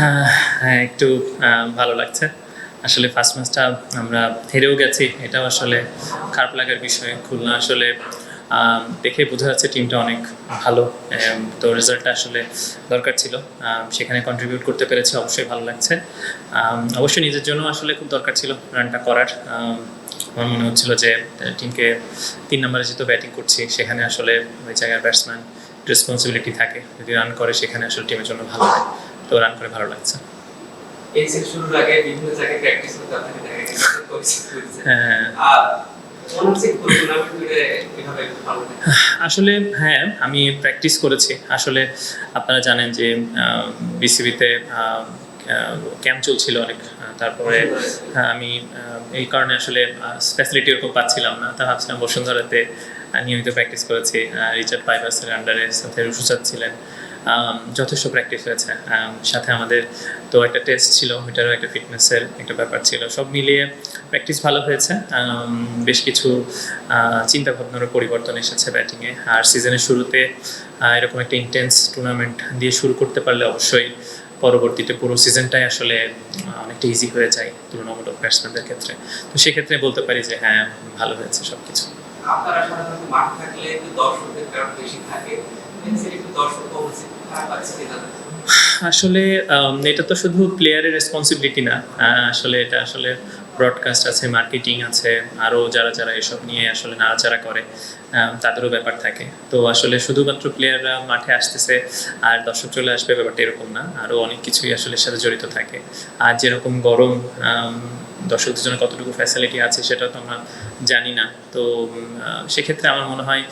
হ্যাঁ একটু ভালো লাগছে। আসলে ফার্স্ট ম্যাচটা আমরা হেরেও গেছি, এটাও আসলে খারাপ লাগার বিষয়। খুলনা আসলে দেখে বোঝা যাচ্ছে টিমটা অনেক ভালো। তো রেজাল্টটা আসলে দরকার ছিল। সেখানে কন্ট্রিবিউট করতে পেরেছে, অবশ্যই ভালো লাগছে। অবশ্যই নিজের জন্য আসলে খুব দরকার ছিল রানটা করার। আমার মনে হচ্ছিল যে টিমকে তিন নম্বরে যেহেতু ব্যাটিং করছি, সেখানে আসলে ওই জায়গায় ব্যাটসম্যান রেসপন্সিবিলিটি থাকে। যদি রান করে, সেখানে আসলে টিমের জন্য ভালো হয়। তো রান করে ভালো লাগছে। এই সেট আগে বিভিন্ন জায়গায় প্র্যাকটিস করতে আপনাকে দেখা গেছে হ্যাঁ লাগে? আসলে হ্যাঁ আমি প্র্যাকটিস করেছি। আসলে আপনারা জানেন যে বিসিবিতে ক্যাম্প চলছিল অনেক তারপরে হ্যাঁ, আমি এই কারণে আসলে ফ্যাসিলিটি ওরকম পাচ্ছিলাম না। তা ভাবছিলাম বসুন্ধরাতে নিয়মিত প্র্যাকটিস করেছি। রিচার্ড পাইভাসের আন্ডারে সাথে রুশুচাঁদ ছিলেন। যথেষ্ট প্র্যাকটিস হয়েছে। সাথে আমাদের তো একটা টেস্ট ছিল, ওইটারও একটা ফিটনেসের একটা ব্যাপার ছিল। সব মিলিয়ে প্র্যাকটিস ভালো হয়েছে। বেশ কিছু চিন্তা ভাবনারও পরিবর্তন এসেছে ব্যাটিংয়ে আর সিজনের শুরুতে এরকম একটা ইন্টেন্স টুর্নামেন্ট দিয়ে শুরু করতে পারলে অবশ্যই পরবর্তীতে পুরো সিজনটাই আসলে অনেকটা ইজি হয়ে যায় তুলনামূলক ব্যাটসম্যানদের ক্ষেত্রে। তো সেক্ষেত্রে বলতে পারি যে হ্যাঁ ভালো হয়েছে সব কিছু আপনারা সাধারণত মাঠ থাকলে দর্শকদের কারণ বেশি থাকে। আসলে এটা তো শুধু প্লেয়ারের রেসপন্সিবিলিটি না। আসলে এটা আসলে ব্রডকাস্ট আছে মার্কেটিং আছে আরও যারা যারা এসব নিয়ে আসলে নাড়াচাড়া করে তাদেরও ব্যাপার থাকে। তো আসলে শুধুমাত্র প্লেয়াররা মাঠে আসতেছে, আর দর্শক চলে আসবে ব্যাপারটা এরকম না। আরও অনেক কিছুই আসলে সাথে জড়িত থাকে। আর যেরকম গরম দর্শকদের জন্য কতটুকু ফ্যাসিলিটি আছে সেটা তো আমরা জানি না। তো সেক্ষেত্রে আমার মনে হয়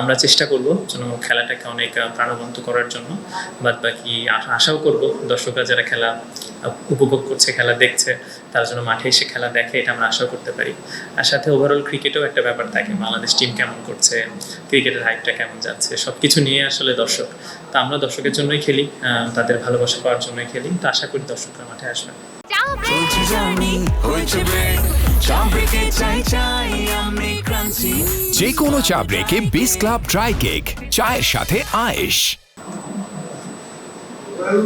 আমরা চেষ্টা করব যেন খেলাটাকে অনেক প্রাণবন্ত করার জন্য। বাদ বাকি আশাও করব দর্শকরা যারা খেলা উপভোগ করছে, খেলা দেখছে, তারা যেন মাঠে এসে খেলা দেখে, এটা আমরা আশাও করতে পারি। আর সাথে ওভারঅল ক্রিকেটেও একটা ব্যাপার থাকে, বাংলাদেশ টিম কেমন করছে ক্রিকেটের হাইপটা কেমন যাচ্ছে সব কিছু নিয়ে আসলে দর্শক। তো আমরা দর্শকের জন্যই খেলি তাদের ভালোবাসা পাওয়ার জন্যই খেলি। তো আশা করি দর্শকরা মাঠে আসবে। চলছে জার্নি হয়েছে ব্রেক চা ব্রেকে চাই চাই আমি ক্রান্তি যে কোনো চা ব্রেকে বিস ক্লাব ড্রাই কেক চায়ের সাথে আয়েশ Well,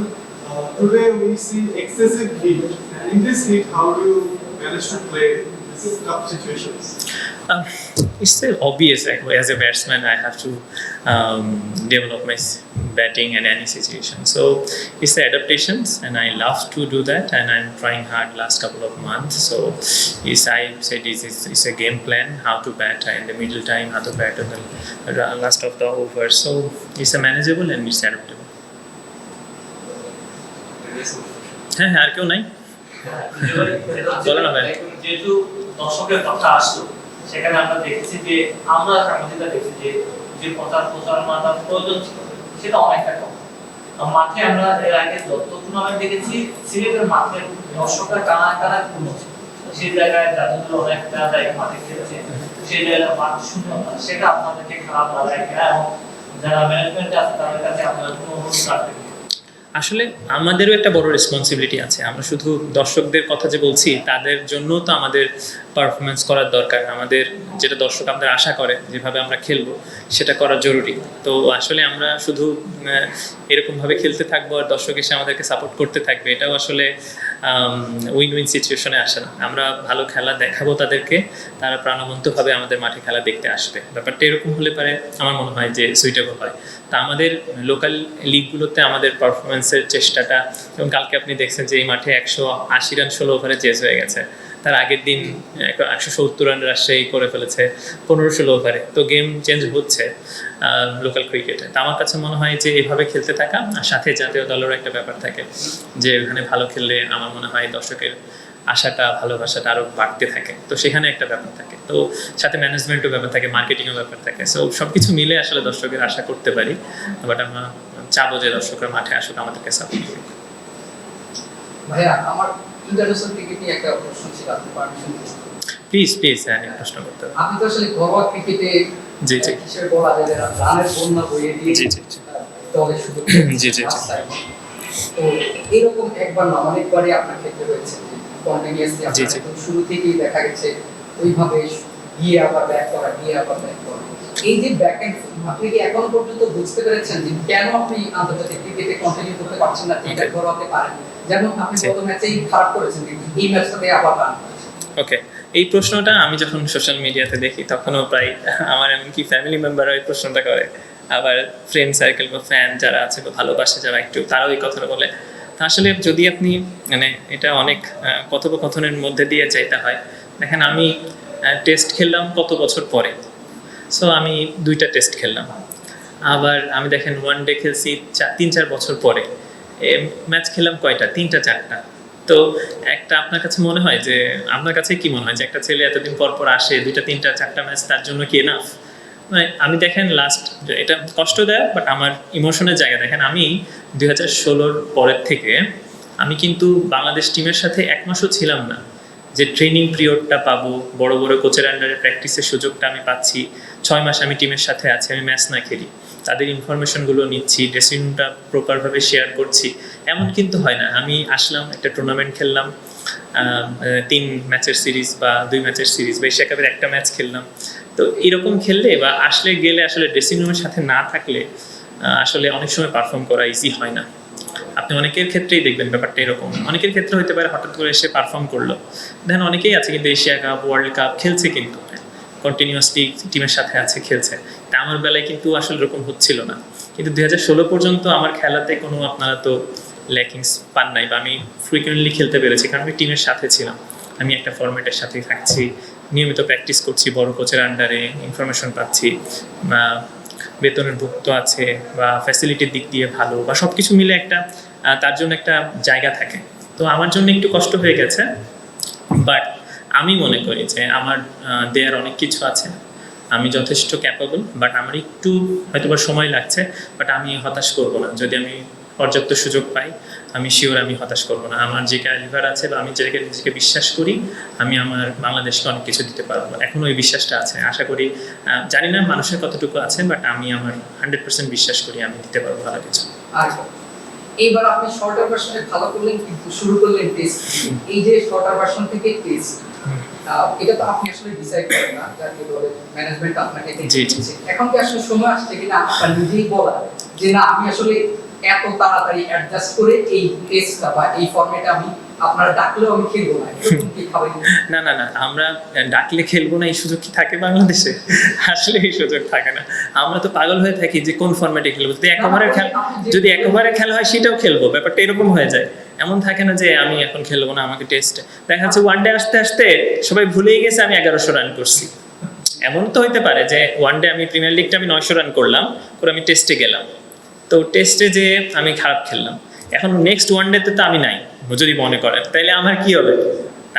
uh, today we see excessive heat. And in this heat, how do you manage to play these tough situations? Um, it's so obvious like, as a batsman I have to um, develop my s- batting in any situation so it's the adaptations and I love to do that and I'm trying hard last couple of months so yes I said it's, it's, it's a game plan how to bat in the middle time how to bat in the the last of the over so it's a manageable and it's adaptable হ্যাঁ হ্যাঁ আর কেউ নাই বলো না ভাই। যেহেতু দর্শকের কথা আসলো সেখানে আমরা দেখেছি যে, আমরা সাংবাদিকরা দেখেছি যে যে প্রচার প্রচারণাটার প্রয়োজন ছিল। সেটা অনেকটা কম। মাঠে আমরা এর আগে যত টুর্নামেন্ট দেখেছি, সিলেটের মাঠে দর্শকরা কানা কানা পূর্ণ সেই জায়গায় যাদুগুলো অনেকটা জায়গায় মাঠে খেলেছে। সেই জায়গায় মাঠ শূন্য সেটা আপনাদেরকে খারাপ কিনা এবং যারা ম্যানেজমেন্টে আছে, তাদের কাছে আপনারা কোনো অনুরোধ কিনা? আসলে আমাদেরও একটা বড় রেসপন্সিবিলিটি আছে। আমরা শুধু দর্শকদের কথা যে বলছি, তাদের জন্য তো আমাদের পারফরমেন্স করার দরকার। আমাদের যেটা দর্শক আমাদের আশা করে, যেভাবে আমরা খেলব, সেটা করা জরুরি। তো আসলে আমরা শুধু এরকমভাবে খেলতে থাকব আর দর্শক এসে আমাদেরকে সাপোর্ট করতে থাকবে, এটাও আসলে উইন উইন সিচুয়েশনে আসে না। আমরা ভালো খেলা দেখাবো তাদেরকে, তারা প্রাণবন্তভাবে আমাদের মাঠে খেলা দেখতে আসবে। ব্যাপারটা এরকম হলে পারে, আমার মনে হয় যে সুইটেবল হয়। তা আমাদের লোকাল লিগগুলোতে আমাদের পারফরমেন্সের চেষ্টাটা এবং কালকে আপনি দেখছেন যে এই মাঠে একশো আশি রান ষোলো ওভারে চেজ হয়ে গেছে। তার আগের দিন একশো সত্তর রান রাজশাহী করে ফেলেছে পনেরো ষোলো ওভারে তো গেম চেঞ্জ হচ্ছে লোকাল ক্রিকেটে তা আমার কাছে মনে হয় যে এইভাবে খেলতে থাকা আর সাথে জাতীয় দলেরও একটা ব্যাপার থাকে যে ওখানে ভালো খেললে আমার মনে হয় দর্শকের আশাটা ভালোবাসাটা আরও বাড়তে থাকে। তো সেখানে একটা ব্যাপার থাকে। তো সাথে ম্যানেজমেন্টও ব্যাপার থাকে মার্কেটিংও ব্যাপার থাকে। সো সব কিছু মিলে আসলে দর্শকের আশা করতে পারি। বাট আমরা চাবো যে দর্শকরা মাঠে আসুক আমাদেরকে সাপোর্ট করুক। ভাইয়া আমার ইন্টারন্যাশনাল ক্রিকেট নিয়ে একটা প্রশ্ন ছিল আপনি পারমিশন প্লিজ প্লিজ হ্যাঁ প্রশ্ন করতে আপনি তো আসলে ঘরোয়া ক্রিকেটে জি, জি। হিসেবে বলা যায় যে রানের বন্যা বইয়ে দিয়ে জি, জি, জি। দলের শুধু জি, জি, জি। তো এরকম একবার না অনেকবারই আপনার ক্ষেত্রে হয়েছে। কন্টিনিউয়াসলি জি, আপনার জি। একদম শুরু থেকেই দেখা গেছে ওইভাবে গিয়ে আবার ব্যাক করা গিয়ে আবার ব্যাক করা। এই যে ব্যাক এন্ড আপনি কি এখনও পর্যন্ত বুঝতে পেরেছেন যে কেন আপনি আন্তর্জাতিক ক্রিকেটে কন্টিনিউ করতে পারছেন না এটা Okay. পারেন যেমন আপনি গত ম্যাচেই খারাপ করেছেন কিন্তু এই ম্যাচটাতে আবার রান ওকে এই প্রশ্নটা আমি যখন সোশ্যাল মিডিয়াতে দেখি তখনও প্রায় আমার এমনকি ফ্যামিলি মেম্বাররা এই প্রশ্নটা করে। আবার ফ্রেন্ড সার্কেল বা ফ্যান যারা আছে বা ভালোবাসে যারা একটু তারাও এই কথাটা বলে। আসলে যদি আপনি মানে এটা অনেক কথোপকথনের মধ্যে দিয়ে যাইতে হয়। দেখেন আমি টেস্ট খেললাম কত বছর পরে। সো আমি দুইটা টেস্ট খেললাম। আবার আমি দেখেন ওয়ান ডে খেলছি চার তিন, চার বছর পরে। ম্যাচ খেললাম কয়টা? তিনটা, চারটা। তো একটা আপনার কাছে মনে হয় যে, আপনার কাছে কি মনে হয় যে একটা ছেলে এতদিন পর পর আসে, দুইটা, তিনটা, চারটা ম্যাচ তার জন্য কি এনাফ মানে আমি দেখেন লাস্ট এটা কষ্ট দেয় বাট আমার ইমোশনের জায়গা। দেখেন আমি দুই হাজার ষোলোর পরের থেকে আমি কিন্তু বাংলাদেশ টিমের সাথে এক মাসও ছিলাম না। যে ট্রেনিং পিরিয়ডটা পাবো, বড় বড় কোচের আন্ডারে প্র্যাকটিসের সুযোগটা আমি পাচ্ছি, ছয় মাস আমি টিমের সাথে আছি, আমি ম্যাচ না খেলি। তাদের ইনফরমেশনগুলো নিচ্ছি ড্রেসিং রুমটা প্রপারভাবে শেয়ার করছি। এমন কিন্তু হয় না। আমি আসলাম, একটা টুর্নামেন্ট খেললাম তিন ম্যাচের সিরিজ বা দুই ম্যাচের সিরিজ বা এশিয়া কাপের একটা ম্যাচ খেললাম। তো এরকম খেললে বা আসলে গেলে আসলে ড্রেসিং রুমের সাথে না থাকলে আসলে অনেক সময় পারফর্ম করা ইজি হয় না। আপনি অনেকের ক্ষেত্রেই দেখবেন ব্যাপারটা এরকম। অনেকের ক্ষেত্রে হতে পারে হঠাৎ করে এসে পারফর্ম করল। দেখেন অনেকেই আছে কিন্তু এশিয়া কাপ ওয়ার্ল্ড কাপ খেলছে কিন্তু। কন্টিনিউয়াসলি টিমের সাথে আছে, খেলছে। তা আমার বেলায় কিন্তু আসলে এরকম হচ্ছিল না। কিন্তু দুই হাজার ষোলো পর্যন্ত আমার খেলাতে কোনো আপনারা তো ল্যাকিংস পান নাই বা আমি ফ্রিকুয়েন্টলি খেলতে পেরেছি, কারণ আমি টিমের সাথে ছিলাম। আমি একটা ফরম্যাটের সাথেই থাকছি। নিয়মিত প্র্যাকটিস করছি, বড় কোচের আন্ডারে ইনফরমেশন পাচ্ছি বেতনের ভুক্ত আছে, বা ফ্যাসিলিটির দিক দিয়ে ভালো, বা সব কিছু মিলে একটা তার জন্য একটা জায়গা থাকে। তো আমার জন্য একটু কষ্ট হয়ে গেছে বাট আমি মনে করি যে আমার দেয়ার অনেক কিছু আছে। আমি যথেষ্ট ক্যাপাবল বাট আমার একটু হয়তো সময় লাগছে বাট আমি হতাশ করব না। যদি আমি পর্যাপ্ত সুযোগ পাই আমি শিওর আমি হতাশ করব না। আমার যে ক্যালিভার আছে বা আমি যেটাকে নিজেকে বিশ্বাস করি আমি আমার বাংলাদেশকে অনেক কিছু দিতে পারব এখনও ওই বিশ্বাসটা আছে। আশা করি জানি না মানুষের কতটুকু আছে বাট আমি আমার হান্ড্রেড পার্সেন্ট বিশ্বাস করি আমি দিতে পারব ভালো কিছু। আচ্ছা। এইবার আপনি শর্টার ভার্সনে ভালো করলেন কিন্তু শুরু করলেন টেস্ট এই যে শর্টার ভার্সন থেকে টেস্ট এটা তো আপনি আসলে ডিসাইড করেন না যাকে বলে ম্যানেজমেন্ট আপনাকে। এখন কি আসলে সময় আসছে কিনা আপনার নিজেই বলা যে না আমি আসলে এত তাড়াতাড়ি অ্যাডজাস্ট করে এই টেস্টটা বা এই ফর্মেটে আমি আপনারা ডাকলেও আমি খেলব না। না না না আমরা ডাকলে খেলব না এই সুযোগ কি থাকে বাংলাদেশে? আসলে এই সুযোগ থাকে না। আমরা তো পাগল হয়ে থাকি যে কোন ফরম্যাটে খেলব। যদি এক ওভারের খেলা যদি এক ওভারের খেলা হয় সেটাও খেলব। ব্যাপারটা এরকম হয়ে যায়। এমন থাকে না যে আমি এখন খেলব না আমাকে টেস্ট দেখা যাচ্ছে ওয়ান ডে আসতে আসতে সবাই ভুলেই গেছে আমি এগারোশো রান করছি। এমন তো হইতে পারে যে ওয়ান ডে আমি প্রিমিয়ার লিগটা আমি নয়শো রান করলাম করে আমি টেস্টে গেলাম। তো টেস্টে যে আমি খারাপ খেললাম। এখন নেক্সট ওয়ান ডেতে তো আমি নাই, যদি মনে করেন। তাইলে আমার কি হবে?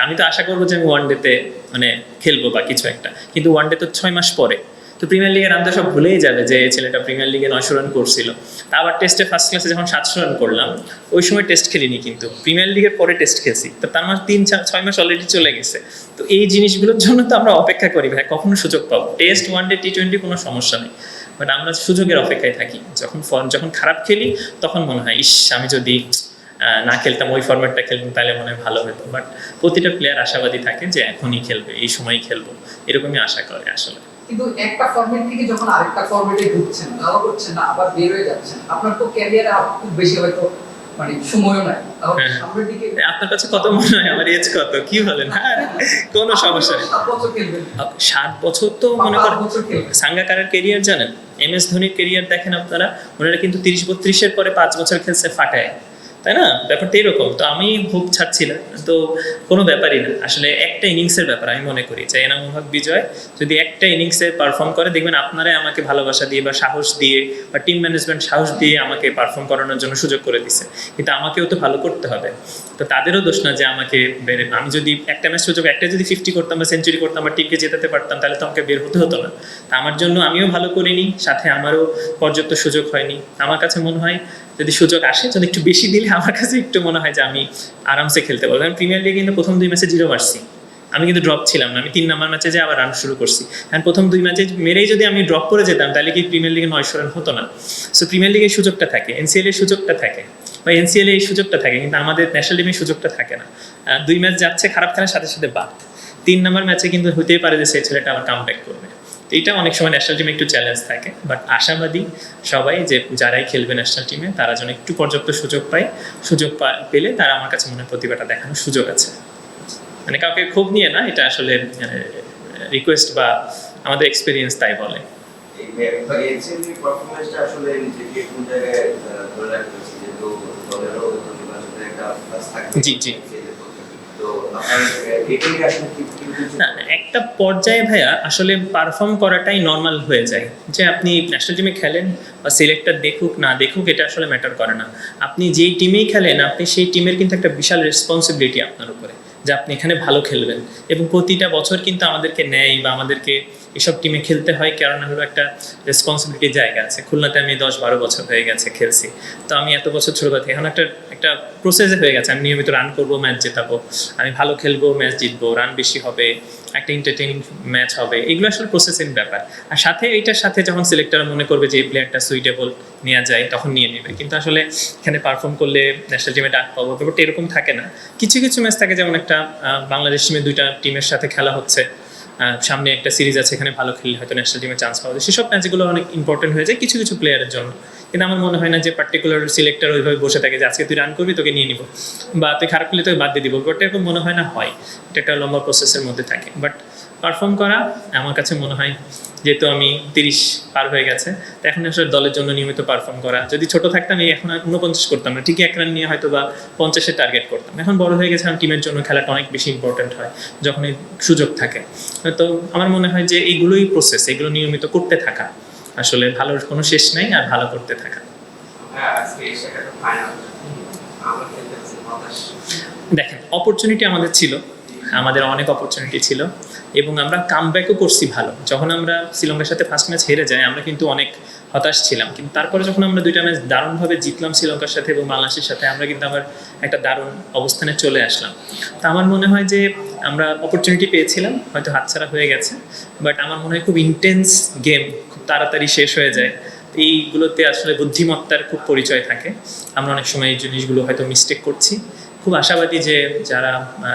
আমি তো আশা করব যে আমি ওয়ান ডেতে মানে খেলব বা কিছু একটা। কিন্তু ওয়ান ডে তো ছয় মাস পরে। তো প্রিমিয়ার লিগের তো সব ভুলেই যাবে যে ছেলেটা প্রিমিয়ার লিগে নয়শো রান করছিল। তা আবার টেস্টে ফার্স্ট ক্লাসে যখন সাতশো রান করলাম, ওই সময় টেস্ট খেলিনি কিন্তু। প্রিমিয়ার লিগের পরে টেস্ট খেলছি। তো তার মানে তিন চার ছয় মাস অলরেডি চলে গেছে। তো এই জিনিসগুলোর জন্য তো আমরা অপেক্ষা করি ভাই, কখনো সুযোগ পাবো। Test one day T twenty কোনো সমস্যা নেই। বাট আমরা সুযোগের অপেক্ষায় থাকি। যখন ফর্ম, যখন খারাপ খেলি, তখন মনে হয়, ইস, আমি যদি না খেলতাম ওই ফর্ম্যাটটা খেলতাম, তাহলে মনে হয় ভালো হতো। বাট প্রতিটা প্লেয়ার আশাবাদী থাকে যে, এখনই খেলবে, এই সময়ই খেলব। এরকমই আশা করে আসলে। কিন্তু একটা ফরম্যাট থেকে যখন আরেকটা ফরম্যাটে ঢুকছেন ভালো করছেন না, আবার বের হয়ে যাচ্ছেন, আপনার তো ক্যারিয়ারে খুব বেশি হয়তো মানে সময়ও নাই। হ্যাঁ। সামনের দিকে আপনার কাছে কত মনে হয়? আমার এজ কত? কি বলেন? হ্যাঁ কোনো সমস্যা নেই। সাত বছর তো মনে করেন সাঙ্গাকারের কেরিয়ার জানেন? এম এস ধোনির কেরিয়ার দেখেন আপনারা ওনারা কিন্তু তিরিশ বত্রিশের পরে পাঁচ বছর খেলছে ফাটায়। তাই না? ব্যাপারটা এরকম। তো আমি হোপ ছাড়ছি না। তো কোনো ব্যাপারই না। আসলে একটা ইনিংসের ব্যাপার আমি মনে করি। যে এনামুল হক বিজয় যদি একটা ইনিংসে পারফর্ম করে, দেখবেন আপনারাই আমাকে ভালোবাসা দিয়ে বা সাহস দিয়ে বা টিম ম্যানেজমেন্ট সাহস দিয়ে আমাকে পারফর্ম করানোর জন্য সুযোগ করে দিছে। কিন্তু আমাকেও তো ভালো করতে হবে। তো তাদেরও দোষ না যে আমাকে আমি যদি একটা ম্যাচ সুযোগ একটা যদি ফিফটি করতাম বা সেঞ্চুরি করতাম বা টিমকে জেতাতে পারতাম, তাহলে তো আমাকে বের হতে হতো না। আমার জন্য আমিও ভালো করিনি। সাথে আমারও পর্যাপ্ত সুযোগ হয়নি। আমার কাছে মনে হয় যদি সুযোগ আসে, যদি একটু বেশি দিলে আমার কাছে একটু মনে হয় যে আমি আরামসে খেলতে পারব। কারণ প্রিমিয়ার লিগে কিন্তু প্রথম দুই ম্যাচে জিরো মারছি আমি কিন্তু ড্রপ ছিলাম না, আমি তিন নাম্বার ম্যাচে যে আবার রান শুরু করছি। কারণ প্রথম দুই ম্যাচে মেরেই যদি আমি ড্রপ করে যেতাম, তাহলে কি প্রিমিয়ার লিগে নয়শো রান হতো না? সো প্রিমিয়ার লিগে সুযোগটা থাকে এনসিএল এর সুযোগটা থাকে, বা এনসিএল এই সুযোগটা থাকে, কিন্তু আমাদের ন্যাশনাল টিমের সুযোগটা থাকে না। দুই ম্যাচ যাচ্ছে, খারাপ খেলার সাথে সাথে বাদ। তিন নাম্বার ম্যাচে কিন্তু হতেই পারে যে সেই ছেলেটা আবার কাম করবে। এইটা অনেক সময় ন্যাশনাল টিমে একটু চ্যালেঞ্জ থাকে বাট আশাবাদী সবাই যে যারাই খেলবে ন্যাশনাল টিমে তারা যেন একটু পর্যাপ্ত সুযোগ পায় সুযোগ পেলে তারা আমার কাছে মনে হয় প্রতিভাটা দেখানোর সুযোগ আছে। মানে কাউকে খুব নিয়ে না এটা আসলে রিকোয়েস্ট বা আমাদের এক্সপিরিয়েন্স তাই বলে। জি, জি। একটা পর্যায়ে ভাইয়া আসলে পারফর্ম করাটাই নর্মাল হয়ে যায়। যে আপনি ন্যাশনাল টিমে খেলেন বা সিলেক্টার দেখুক, না দেখুক, এটা আসলে ম্যাটার করে না। আপনি যেই টিমেই খেলেন, আপনি সেই টিমের কিন্তু একটা বিশাল রেসপন্সিবিলিটি আপনার উপরে, যে আপনি এখানে ভালো খেলবেন। এবং প্রতিটা বছর কিন্তু আমাদেরকে নেয় বা আমাদেরকে এসব টিমে খেলতে হয় কারণ হলো একটা রেসপন্সিবিলিটির জায়গা আছে। খুলনাতে আমি দশ বারো বছর হয়ে গেছে খেলছি। তো আমি এত বছর ছোট থেকে এখন একটা একটা প্রসেসে হয়ে গেছে। আমি নিয়মিত রান করব ম্যাচ জেতাবো। আমি ভালো খেলব ম্যাচ জিতবো রান বেশি হবে, একটা এন্টারটেইনিং ম্যাচ হবে। এগুলো আসলে প্রসেসিং ব্যাপার। আর সাথে এইটার সাথে যখন সিলেক্টর মনে করবে যে, এই প্লেয়ারটা সুইটেবল নেওয়া যায়, তখন নিয়ে নেবে। কিন্তু আসলে এখানে পারফর্ম করলে ন্যাশনাল টিমে ডাক পাবো। ব্যাপারটা এরকম থাকে না। কিছু কিছু ম্যাচ থাকে যেমন একটা বাংলাদেশ টিমের দুইটা টিমের সাথে খেলা হচ্ছে। সামনে একটা সিরিজ আছে, এখানে ভালো খেললে হয়তো ন্যাশনাল টিমে চান্স পাওয়া যায়। সেসব ম্যাচগুলো অনেক ইম্পর্টেন্ট হয়ে যায় কিছু কিছু প্লেয়ারের জন্য। কিন্তু আমার মনে হয় না যে পার্টিকুলার সিলেক্টার ওইভাবে বসে থাকে যে, আজকে তুই রান করবি, তোকে নিয়ে নিব। বা, তুই খারাপ খেলে তোকে বাদ দিয়ে দিব। বাট এরকম মনে হয় না হয়। এটা একটা লম্বা প্রসেসের মধ্যে থাকে। বাট পারফর্ম করা, আমার কাছে মনে হয় যেহেতু আমি তিরিশ পার হয়ে গেছে, তো এখন আসলে দলের জন্য নিয়মিত পারফর্ম করা। যদি ছোট থাকতাম, এই এখন উনপঞ্চাশ করতাম না। ঠিকই এক রান নিয়ে হয়তো বা পঞ্চাশের টার্গেট করতাম। এখন বড় হয়ে গেছে আমার টিমের জন্য খেলাটা অনেক বেশি ইম্পর্টেন্ট হয় যখন এই সুযোগ থাকে। তো আমার মনে হয় যে এইগুলোই প্রসেস এগুলো নিয়মিত করতে থাকা। আসলে ভালোর কোনো শেষ নাই, আর ভালো করতে থাকা। দেখেন অপরচুনিটি আমাদের ছিল, আমাদের অনেক অপরচুনিটি ছিল। এবং আমরা কামব্যাকও করছি ভালো। যখন আমরা শ্রীলঙ্কার সাথে ফার্স্ট ম্যাচ হেরে যাই, আমরা কিন্তু অনেক হতাশ ছিলাম। কিন্তু তারপরে যখন আমরা দুইটা ম্যাচ দারুণভাবে জিতলাম শ্রীলঙ্কার সাথে এবং বাংলাদেশের সাথে, আমরা কিন্তু আবার একটা দারুণ অবস্থানে চলে আসলাম। তো আমার মনে হয় যে আমরা অপরচুনিটি পেয়েছিলাম, হয়তো হাতছাড়া হয়ে গেছে বাট আমার মনে হয় খুব ইন্টেন্স গেম খুব তাড়াতাড়ি শেষ হয়ে যায়। এইগুলোতে আসলে বুদ্ধিমত্তার খুব পরিচয় থাকে। আমরা অনেক সময় এই জিনিসগুলো হয়তো মিস্টেক করছি। খুব আশাবাদী যে যারা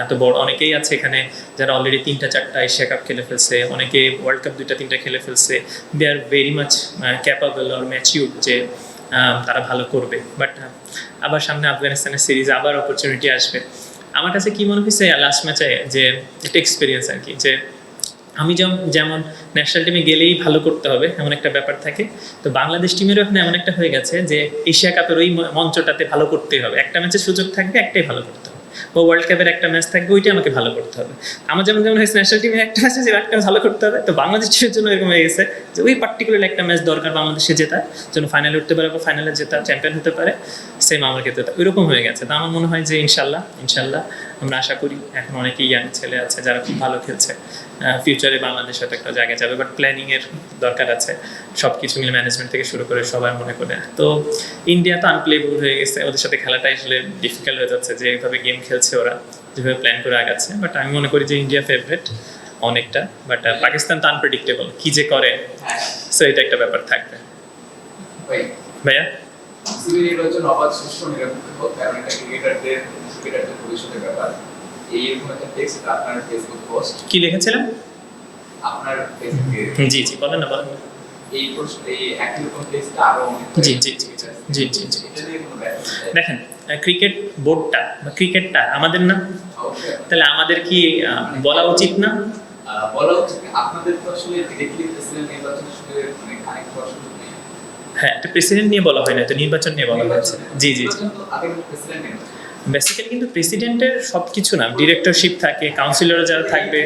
তো বড় অনেকেই আছে এখানে, যারা অলরেডি তিনটা, চারটা এশিয়া কাপ খেলে ফেলছে অনেকে ওয়ার্ল্ড কাপ দুইটা, তিনটা খেলে ফেলছে they are very much capable or mature যে তারা ভালো করবে। বাট আবার সামনে আফগানিস্তানের সিরিজ আবার অপরচুনিটি আসবে। আমার কাছে কি মনে হয়েছে লাস্ট ম্যাচে যে, একটা এক্সপিরিয়েন্স আর কি, যে আমি যেমন ন্যাশনাল টিমে গেলেই ভালো করতে হবে, এমন একটা ব্যাপার থাকে। তো বাংলাদেশ টিমেরও এখন এমন একটা হয়ে গেছে যে এশিয়া কাপের ওই মঞ্চটাতে ভালো করতেই হবে। একটা ম্যাচের সুযোগ থাকবে, একটাই ভালো করতে হবে। বা ওয়ার্ল্ড কাপের একটা ম্যাচ থাকবে ওইটা আমাকে ভালো করতে হবে। আমার যেমন যেমন হয়েছে ন্যাশনাল টিমে একটা ম্যাচ আছে একটা ভালো করতে হবে। তো বাংলাদেশ টিমের জন্য এরকম হয়ে গেছে যে ওই পার্টিকুলার একটা ম্যাচ দরকার বাংলাদেশে জেতা, যেন ফাইনালে উঠতে পারে বা ফাইনালে জেতা চ্যাম্পিয়ন হতে পারে সেম আমার ক্ষেত্রে ওইরকম হয়ে গেছে। তো আমার মনে হয় যে ইনশাল্লাহ ইনশাল্লাহ আমরা আশা করি এখন অনেকেই ইয়াং ছেলে আছে যারা খুব ভালো খেলছে। ফিউচারে বাংলাদেশ হয়তো একটা জায়গায় যাবে বাট প্ল্যানিংয়ের দরকার আছে। সব কিছু মিলে ম্যানেজমেন্ট থেকে শুরু করে সবাই মনে করে। তো ইন্ডিয়া তো আনপ্লেবল হয়ে গেছে। ওদের সাথে খেলাটাই আসলে ডিফিকাল্ট হয়ে যাচ্ছে যে এইভাবে গেম খেলছে ওরা যেভাবে প্ল্যান করে আগাচ্ছে। বাট আমি মনে করি যে ইন্ডিয়া ফেভারিট অনেকটা। বাট পাকিস্তান তো আনপ্রেডিক্টেবল কি যে করে সো এটা একটা ব্যাপার থাকবে। ভাই ভাইয়া? সিবি নির্বাচন অবাধ সুষ্ঠু নিরপেক্ষ হোক কারণ এটা ক্রিকেটারদের ক্রিকেটারদের ভবিষ্যতের ব্যাপার। এই একটা টেক্সট আপনার ফেসবুক পোস্ট কি লিখেছিলেন? আপনার ফেসবুকে জি জি বলেন না বলেন এই পোস্ট এই একই রকম টেক্সট আরও জি, জি, জি, জি, জি, জি। এটা নিয়ে কোনো ব্যাপার নেই। দেখেন ক্রিকেট বোর্ডটা বা ক্রিকেটটা আমাদের না? তাহলে আমাদের কি বলা উচিত না? বলা আপনাদের তো আসলে ডিরেক্টলি প্রেসিডেন্ট নির্বাচনের সঙ্গে মানে কানেক্ট হওয়ার সুযোগ নেই। হ্যাঁ এটা প্রেসিডেন্ট নিয়ে বলা হয় না তো নির্বাচন নিয়ে বলা হয়েছে। জি জি জি। বেসিক্যালি কিন্তু প্রেসিডেন্টের সব কিছু না ডিরেক্টরশিপ থাকে কাউন্সিলর যারা থাকবে।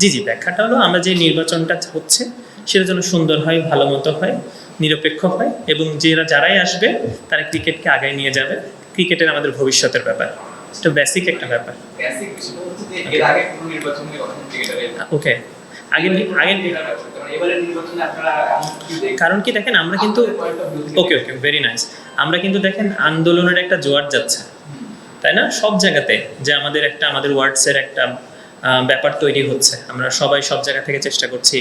জি জি ব্যাখ্যাটা হলো আমরা যে নির্বাচনটা হচ্ছে সেটা যেন সুন্দর হয় ভালো মতো হয় নিরপেক্ষ হয় এবং যারা যারাই আসবে তারা ক্রিকেটকে আগায় নিয়ে যাবে। ক্রিকেটের আমাদের ভবিষ্যতের ব্যাপার। এটা বেসিক একটা ব্যাপার। ওকে আগে আগে এবারে নির্বাচনে আপনারা এমন কি দেখছেন? কারণ কি দেখেন আমরা কিন্তু ওকে ওকে ভেরি নাইস আমরা কিন্তু দেখেন আন্দোলনের একটা জোয়ার যাচ্ছে। তাই না? সব জায়গাতে যে আমাদের একটা আমাদের ওয়ার্ডসের একটা ব্যাপার তৈরি হচ্ছে। আমরা সবাই সব জায়গা থেকে চেষ্টা করছি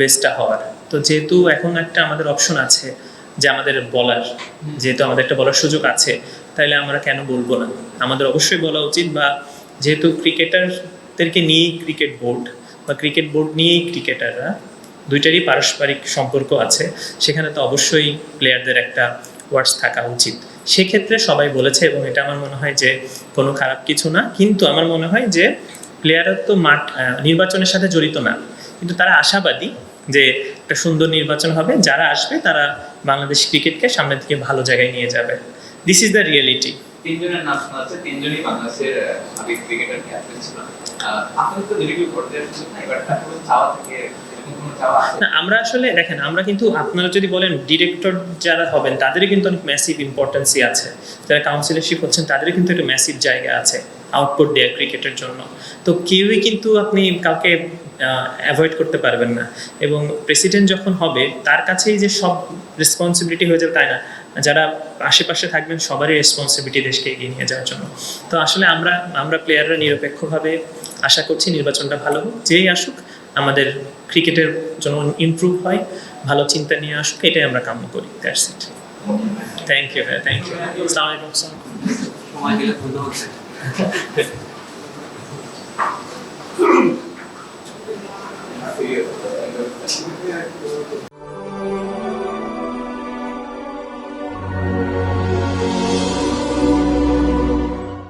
বেস্টটা হওয়ার। তো যেহেতু এখন একটা আমাদের অপশন আছে যে আমাদের বলার যেহেতু আমাদের একটা বলার সুযোগ আছে তাহলে আমরা কেন বলব না? আমাদের অবশ্যই বলা উচিত বা যেহেতু ক্রিকেটারদেরকে নিয়েই ক্রিকেট বোর্ড বা ক্রিকেট বোর্ড নিয়েই ক্রিকেটাররা দুইটারই পারস্পরিক সম্পর্ক আছে সেখানে তো অবশ্যই প্লেয়ারদের একটা ওয়ার্ডস থাকা উচিত। সেক্ষেত্রে সবাই বলেছে এবং এটা আমার মনে হয় যে কোনো খারাপ কিছু না। কিন্তু আমার মনে হয় যে প্লেয়াররা তো মাঠ নির্বাচনের সাথে জড়িত না। কিন্তু তারা আশাবাদী যে একটা সুন্দর নির্বাচন হবে। যারা আসবে তারা বাংলাদেশ ক্রিকেটকে সামনের দিকে ভালো জায়গায় নিয়ে যাবে। দিস ইজ দ্য রিয়েলিটি তিনজনের নাম শোনা যাচ্ছে তিনজনই বাংলাদেশের সাবেক ক্রিকেটার ক্যাপ্টেন ছিল আহ, আপনাদের তো রিভিউ করতে নাই এবার তারপরে চাওয়া থেকে না আমরা আসলে দেখেন আমরা কিন্তু আপনারা যদি বলেন ডিরেক্টর যারা হবেন তাদেরই কিন্তু অনেক ম্যাসিভ ইম্পর্টেন্সই আছে। যারা কাউন্সিলরশিপ হচ্ছেন তাদেরই কিন্তু একটা ম্যাসিভ জায়গা আছে আউটপুট দেয়া ক্রিকেটের জন্য। তো কেউই কিন্তু আপনি কাউকে অ্যাভয়েড করতে পারবেন না। এবং প্রেসিডেন্ট যখন হবে তার কাছেই যে সব রেসপন্সিবিলিটি হয়ে যাবে তাই না? যারা আশেপাশে থাকবেন সবারই রেসপন্সিবিলিটি দেশকে এগিয়ে নিয়ে যাওয়ার জন্য। তো আসলে আমরা আমরা প্লেয়াররা নিরপেক্ষভাবে আশা করছি নির্বাচনটা ভালো হোক। যেই আসুক আমাদের ক্রিকেটের জন্য ইমপ্রুভ হয় ভালো চিন্তা নিয়ে আসুক এটাই আমরা কাম্য করি। দ্যাটস ইট থ্যাংক ইউ ভাইয়া থ্যাংক ইউ আসসালামু আলাইকুম স্যার সময় দিলে ধন্যবাদ স্যার